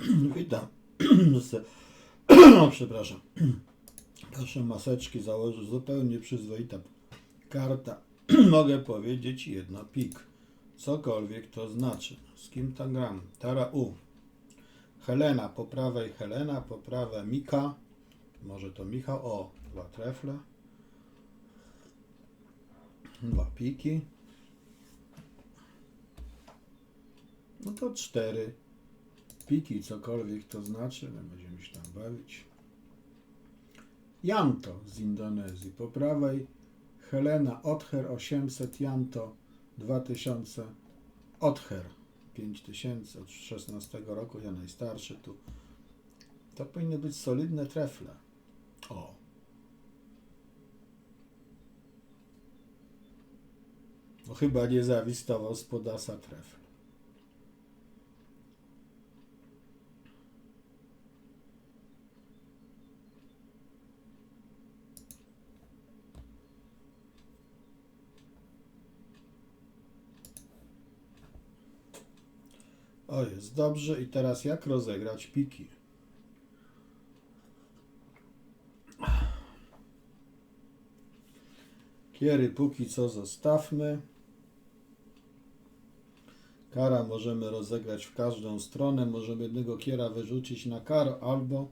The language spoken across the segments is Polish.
Witam. Se- no, przepraszam. Proszę maseczki założyć. Zupełnie przyzwoita karta. Mogę powiedzieć jedno pik. Cokolwiek to znaczy. Z kim tam gram? Tara U. Helena po prawej Helena, po prawej Mika. Może to Michał. O, dwa trefle. Dwa piki. No to cztery piki, cokolwiek to znaczy, ale będziemy się tam bawić. Janto z Indonezji. Po prawej Helena Other 800, Janto 2000, Other 5000 od 16 roku, ja najstarszy tu. To powinny być solidne trefle. O. No chyba nie zawistował z podasa trefl. O, jest dobrze. I teraz jak rozegrać piki? Kiery póki co zostawmy. Kara możemy rozegrać w każdą stronę. Możemy jednego kiera wyrzucić na karo albo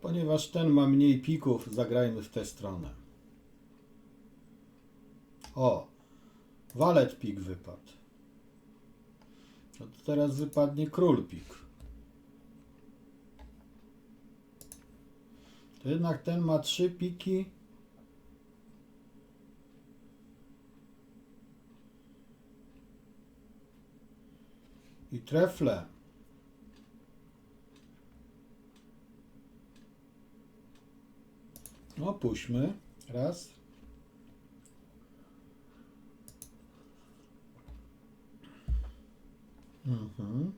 ponieważ ten ma mniej pików, zagrajmy w tę stronę. O, walet pik wypadł. No to teraz wypadnie król pik. To jednak ten ma trzy piki. I trefle. No, puśćmy. Raz. Mhm.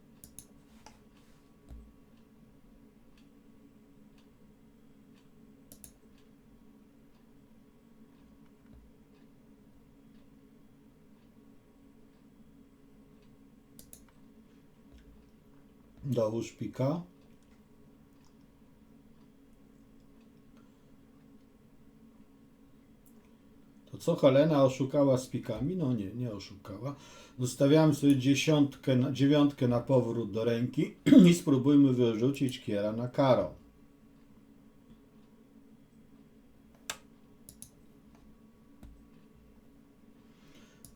Dołóż pika. Co Helena oszukała z pikami? No nie, nie oszukała. Zostawiamy sobie dziesiątkę, dziewiątkę na powrót do ręki i spróbujmy wyrzucić kiera na karo.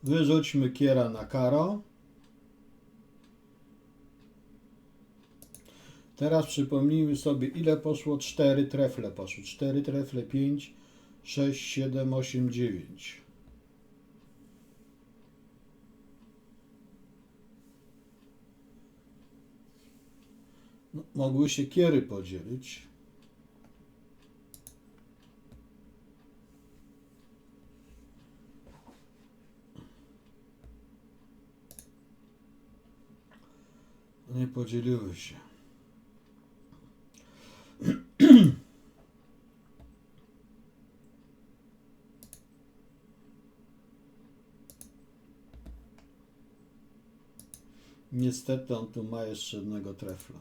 Wyrzućmy kiera na karo. Teraz przypomnijmy sobie, ile poszło. Cztery trefle poszły. Cztery trefle, pięć, sześć, siedem, osiem, dziewięć. No, mogły się kiery podzielić. Nie podzieliły się. Niestety on tu ma jeszcze jednego trefla.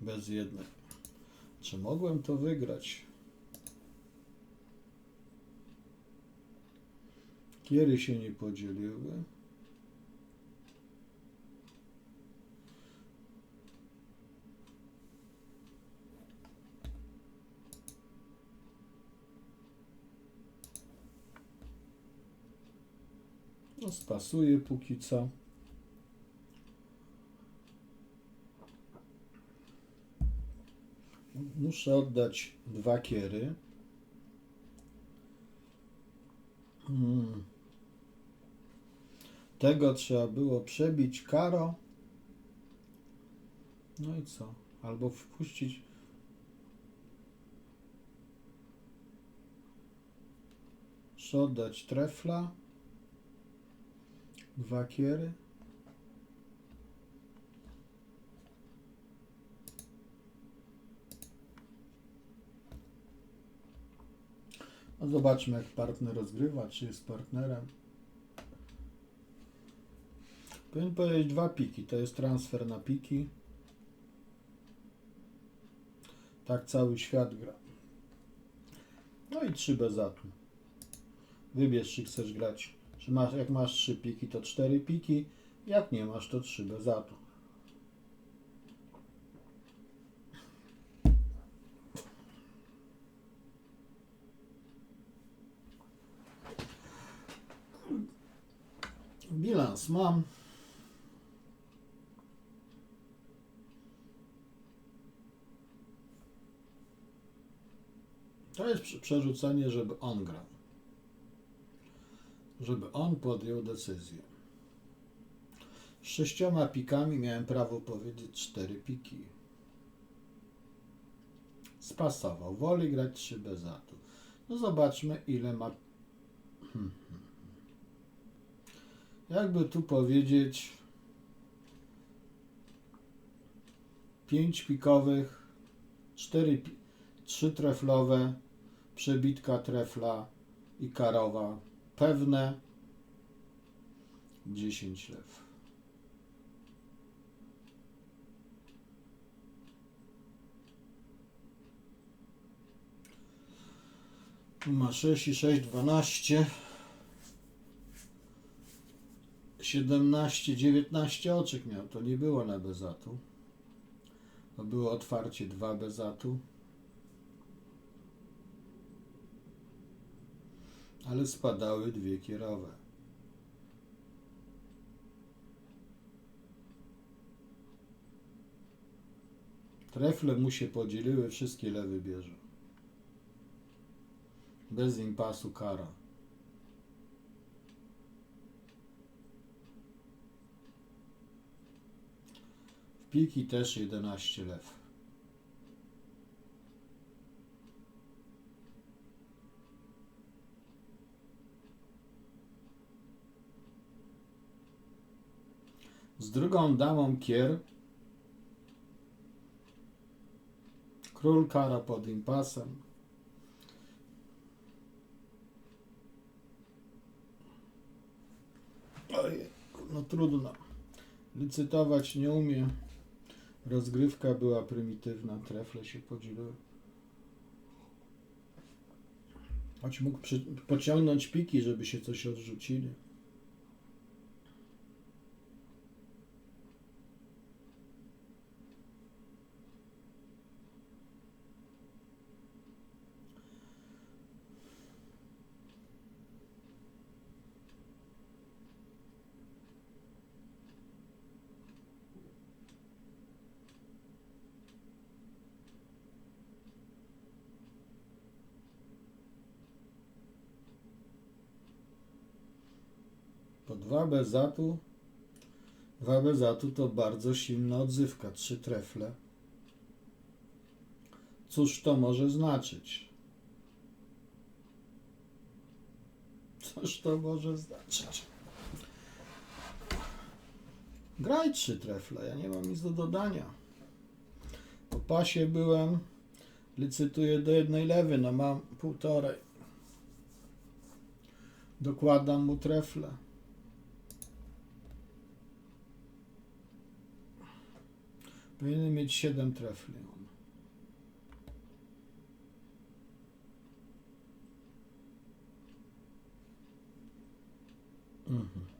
Bez jednej. Czy mogłem to wygrać? Kiery się nie podzieliły. No, spasuje póki co. Muszę oddać dwa kiery. Hmm. Tego trzeba było przebić karo. No i co? Albo wpuścić. Muszę oddać trefla. Wakier. No zobaczmy, jak partner rozgrywa, czy jest partnerem. Powinien powiedzieć dwa piki. To jest transfer na piki. Tak cały świat gra. No i trzy bezatru. Wybierz, czy chcesz grać. Czy masz, jak masz trzy piki, to cztery piki. Jak nie masz, to trzy bez atu. Bilans mam. To jest prze- przerzucenie, żeby on grał. Żeby on podjął decyzję. Z sześcioma pikami miałem prawo powiedzieć cztery piki. Spasował. Woli grać trzy bez atu. No zobaczmy, ile ma. Jakby tu powiedzieć. Pięć pikowych, cztery, trzy treflowe, przebitka trefla i karowa. Pewne 10 lew. Tu ma 6 i 6, 12. 17, 19 oczek miał. To nie było na bezatu. To było otwarcie 2 bezatu. Ale spadały dwie kierowe. Trefle mu się podzieliły, wszystkie lewy bierze. Bez impasu kara. W piki też 11 lew. Z drugą damą kier. Król kara pod impasem. No trudno. Licytować nie umie. Rozgrywka była prymitywna, trefle się podzieliły. Choć mógł pociągnąć piki, żeby się coś odrzucili. Po dwa bezatu. Dwa bezatu to bardzo silna odzywka. Trzy trefle. Cóż to może znaczyć? Cóż to może znaczyć? Graj trzy trefle. Ja nie mam nic do dodania. Po pasie byłem. Licytuję do jednej lewy. No mam półtorej. Dokładam mu trefle. Powinien mieć 7 trefli. On. Mhm.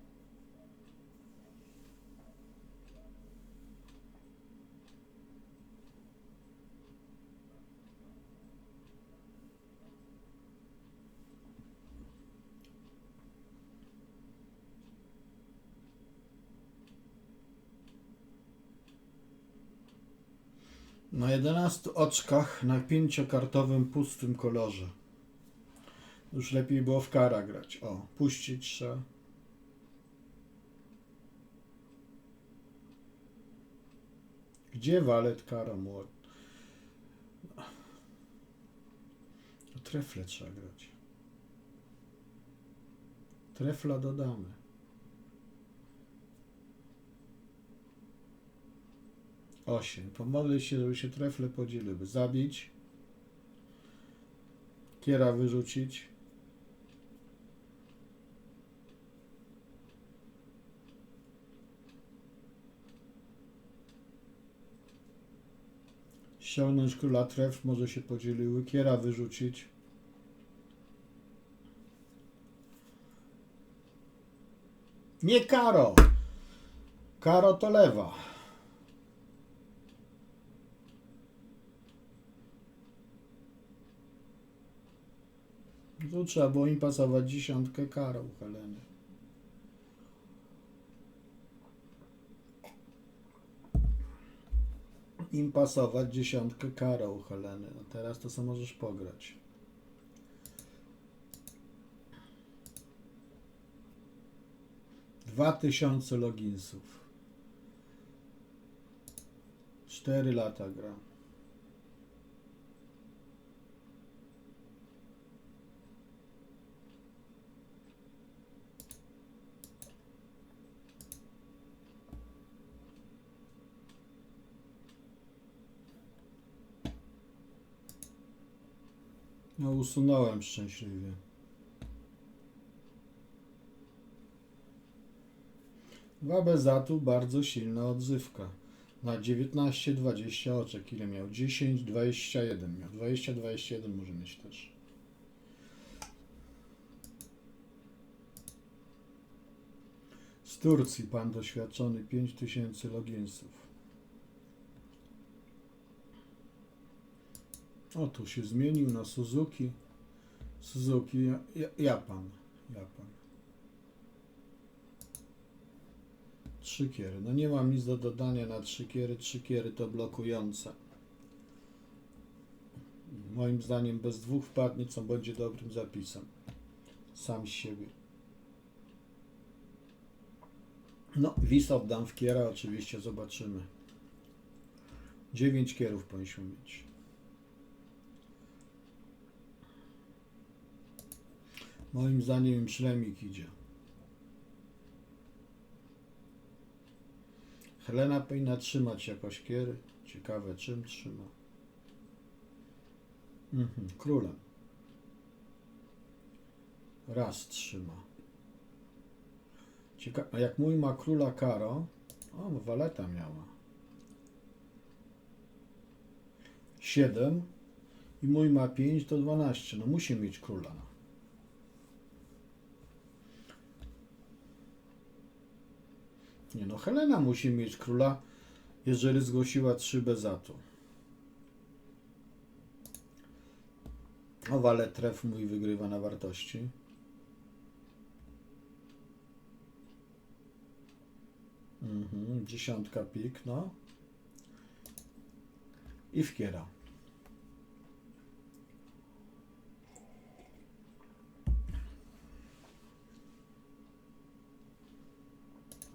Na 11 oczkach na pięciokartowym pustym kolorze. Już lepiej było w kara grać. O, puścić trzeba. Gdzie walet kara młot? Trefle trzeba grać. Trefla dodamy. 8. Pomodli się, żeby się trefle podzieliły. Zabić. Kiera wyrzucić. Ściągnąć króla tref, może się podzieliły. Kiera wyrzucić. Nie karo! Karo to lewa. Tu trzeba było im pasować dziesiątkę Karo u Heleny. Im pasować dziesiątkę Karo u Heleny. No teraz to co możesz pograć. Dwa tysiące loginsów. Cztery lata gra. No usunąłem szczęśliwie. Wabezatu bardzo silna odzywka. Na 19-20 oczek. Ile miał? 10-21 miał. 20-21 może mieć też. Z Turcji pan doświadczony 5000 loginsów. O, tu się zmienił na Suzuki. Suzuki, Ja- Ja- Japan. Japan. Trzy kiery. No nie mam nic do dodania na trzy kiery. Trzy kiery to blokujące. Moim zdaniem bez dwóch wpadnie, co będzie dobrym zapisem. Sam z siebie. No, wis w kiera, oczywiście zobaczymy. Dziewięć kierów powinniśmy mieć. Moim zdaniem im szlemik idzie. Helena powinna trzymać jakoś kiery. Ciekawe czym trzyma. Mhm, królem. Raz trzyma. Cieka- a jak mój ma króla Karo, o, waleta miała. Siedem i mój ma pięć, to dwanaście. No musi mieć króla. Nie no, Helena musi mieć króla, jeżeli zgłosiła trzy bezatu. O, ale tref mój wygrywa na wartości. Mhm, dziesiątka pik, no. I wkiera.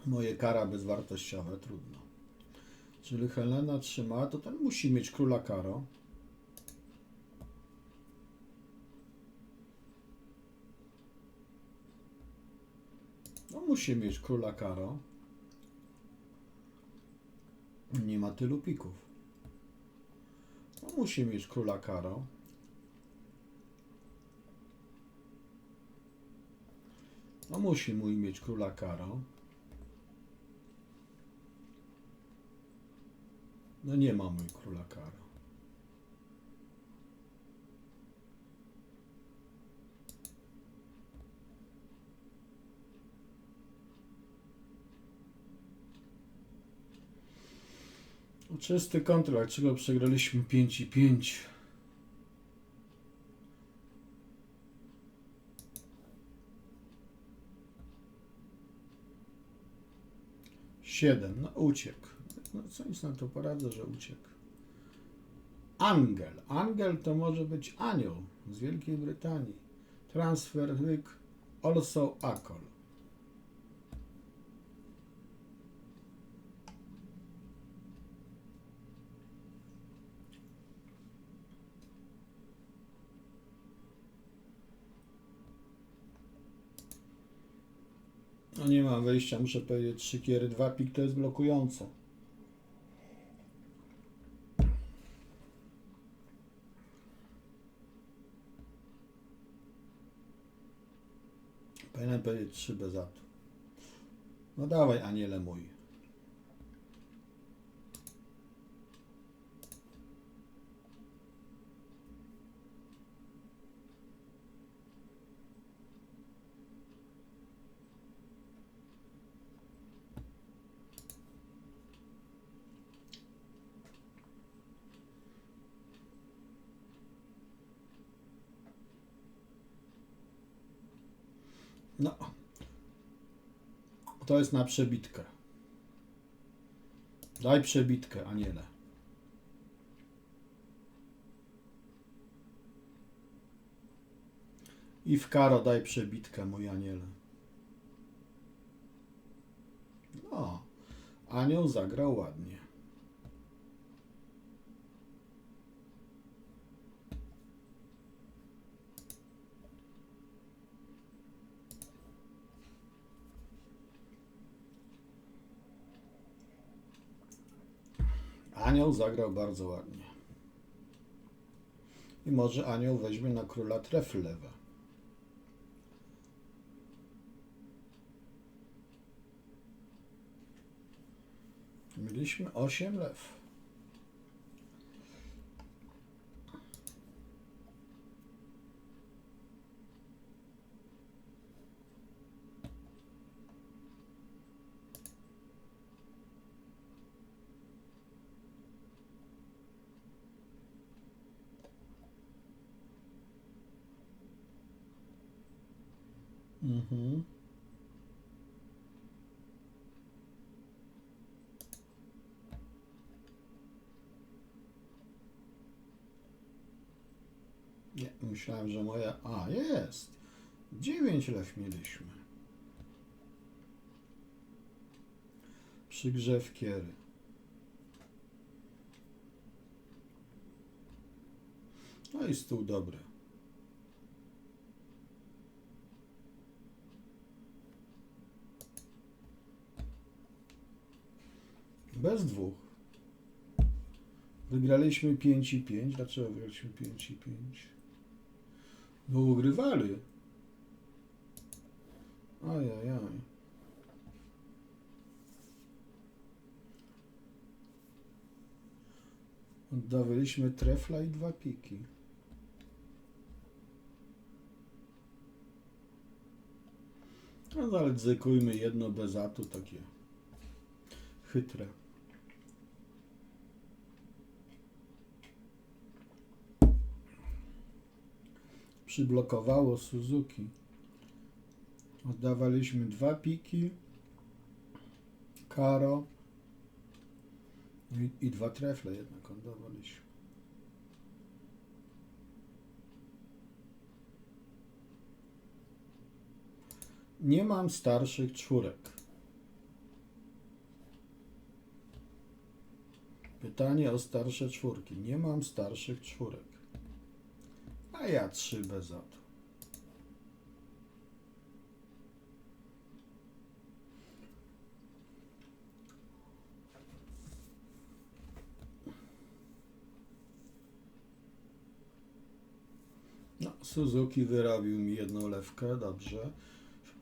Moje kara bezwartościowe, trudno. Czyli Helena trzyma, to ten musi mieć króla karo. No musi mieć króla karo. Nie ma tylu pików. No musi mieć króla karo. No musi mój mieć króla karo. No nie ma mój króla karo. No, Czysty kontrakt, czego przegraliśmy 5 i 5. Siedem, no uciekł. No co nic na to poradzę, że uciekł. Angel. Angel to może być anioł z Wielkiej Brytanii. Transfer Ryk also Akol. No nie mam wejścia, muszę powiedzieć, trzy kiery, dwa pik to jest blokujące. Powinienem powiedzieć trzy bez atu. No dawaj, aniele mój. No. To jest na przebitkę. Daj przebitkę, aniele. I w karo daj przebitkę, mój aniele. No, anioł zagrał ładnie. Anioł zagrał bardzo ładnie. I może anioł weźmie na króla trefl lewe. Mieliśmy 8 lew. Mhm. Nie, myślałem, że moja. A, jest. 9 lew mieliśmy. Przygrzew kiery. No i stół dobry. Bez dwóch. Wygraliśmy 5 i 5. Dlaczego wygraliśmy 5 i 5? Bo ugrywali. Ajajaj. Oddawaliśmy trefla i dwa piki. No ale zykujmy jedno bez atu, takie chytre. Przyblokowało Suzuki. Oddawaliśmy dwa piki, karo i, i dwa trefle jednak oddawaliśmy. Nie mam starszych czwórek. Pytanie o starsze czwórki. Nie mam starszych czwórek. Ja trzy bez atu. No, Suzuki wyrobił mi jedną lewkę, dobrze.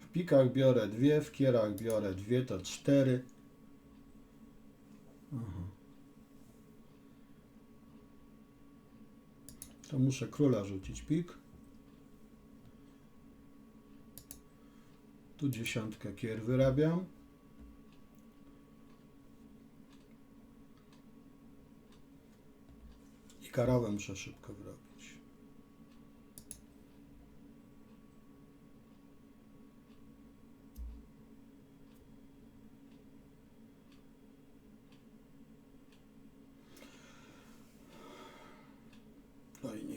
W pikach biorę dwie, w kierach biorę dwie, to cztery. Aha. To muszę króla rzucić pik. Tu dziesiątkę kier wyrabiam. I karowe muszę szybko wyrobić.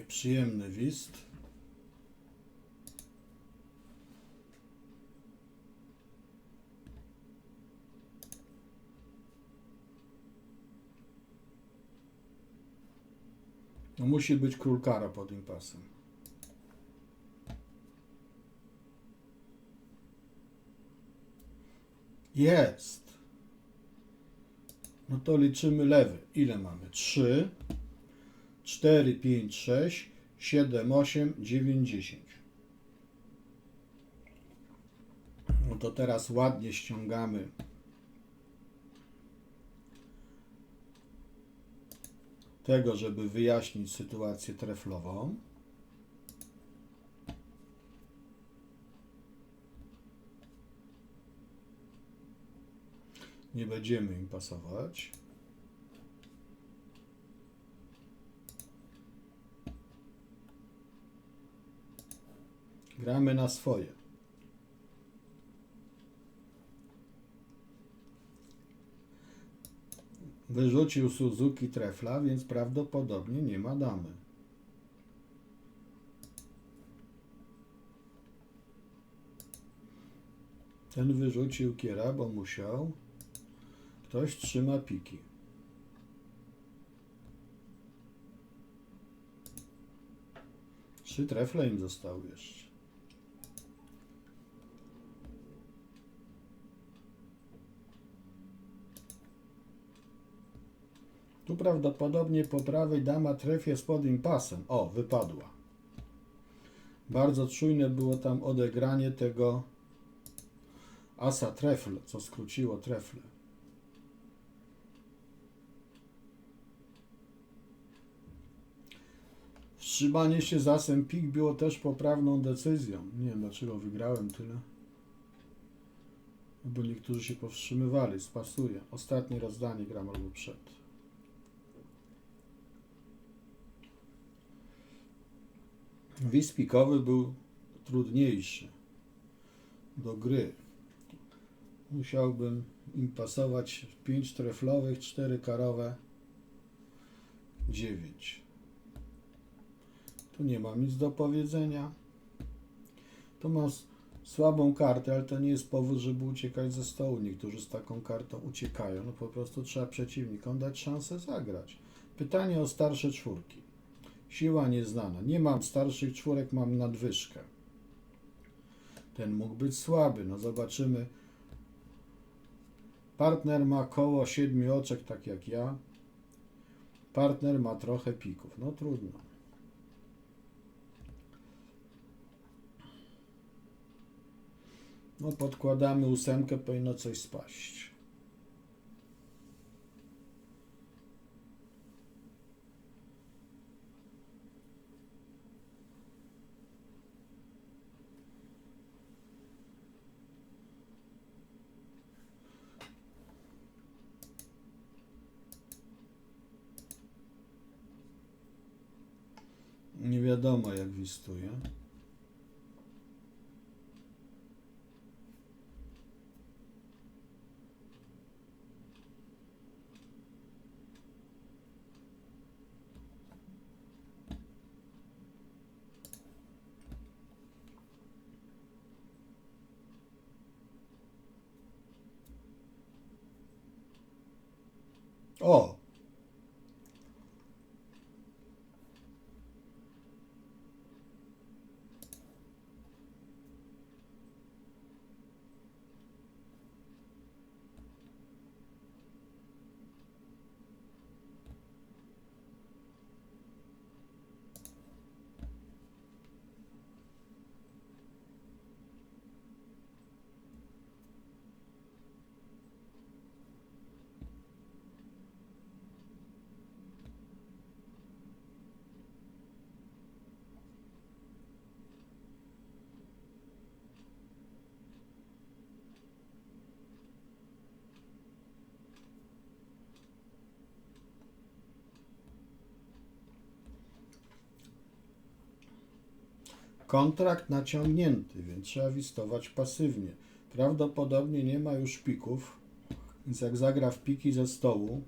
Oj, nieprzyjemny wist. No musi być król kara pod impasem. Jest. No to liczymy lewy. Ile mamy? 3, 4, 5, 6, 7, 8, 9, 10. No to teraz ładnie ściągamy tego, żeby wyjaśnić sytuację treflową. Nie będziemy im pasować. Gramy na swoje. Wyrzucił Suzuki trefla, więc prawdopodobnie nie ma damy. Ten wyrzucił kiera, bo musiał. Ktoś trzyma piki. Trzy trefle im zostały jeszcze. Prawdopodobnie po prawej dama trefie z pod impasem. O, wypadła. Bardzo czujne było tam odegranie tego asa trefl, co skróciło trefle. Wstrzymanie się z asem pik było też poprawną decyzją. Nie wiem dlaczego wygrałem tyle. Bo niektórzy się powstrzymywali. Spasuje. Ostatnie rozdanie gram albo przed. Wis pikowy był trudniejszy do gry. Musiałbym im pasować 5 treflowych, 4 karowe, 9. Tu nie mam nic do powiedzenia. Tu mam słabą kartę, ale to nie jest powód, żeby uciekać ze stołu. Niektórzy z taką kartą uciekają. No po prostu trzeba przeciwnikom dać szansę zagrać. Pytanie o starsze czwórki. Siła nieznana. Nie mam starszych czwórek, mam nadwyżkę. Ten mógł być słaby. No zobaczymy. Partner ma koło siedmiu oczek, tak jak ja. Partner ma trochę pików. No trudno. No podkładamy ósemkę, powinno coś spaść. Nie wiadomo jak wistuje. O! Kontrakt naciągnięty, więc trzeba wistować pasywnie. Prawdopodobnie nie ma już pików, więc jak zagra w piki ze stołu,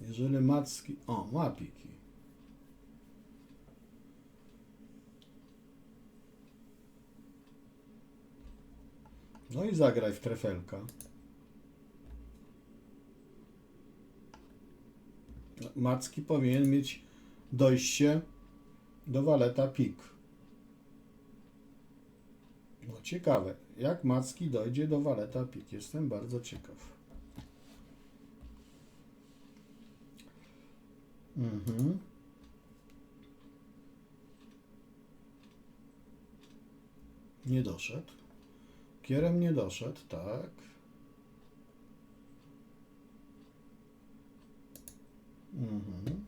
jeżeli Macki... O, ma piki. No i zagraj w trefelka. Macki powinien mieć dojście do waleta pik. No ciekawe, jak Macki dojdzie do waleta pik. Jestem bardzo ciekaw. Mhm. Nie doszedł. Kierem nie doszedł, tak. Mhm.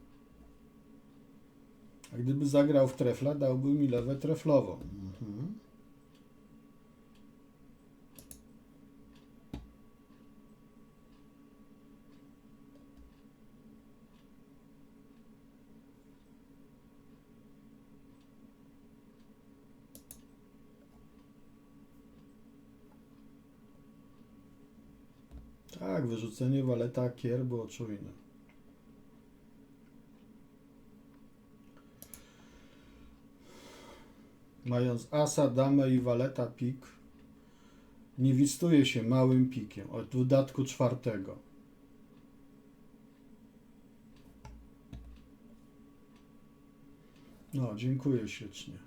A gdyby zagrał w trefla, dałby mi lewę treflową. Mhm. Tak, wyrzucenie waleta kier było czujne. Mając asa, damę i waleta pik, nie wistuje się małym pikiem, od dodatku czwartego. No, dziękuję ślicznie.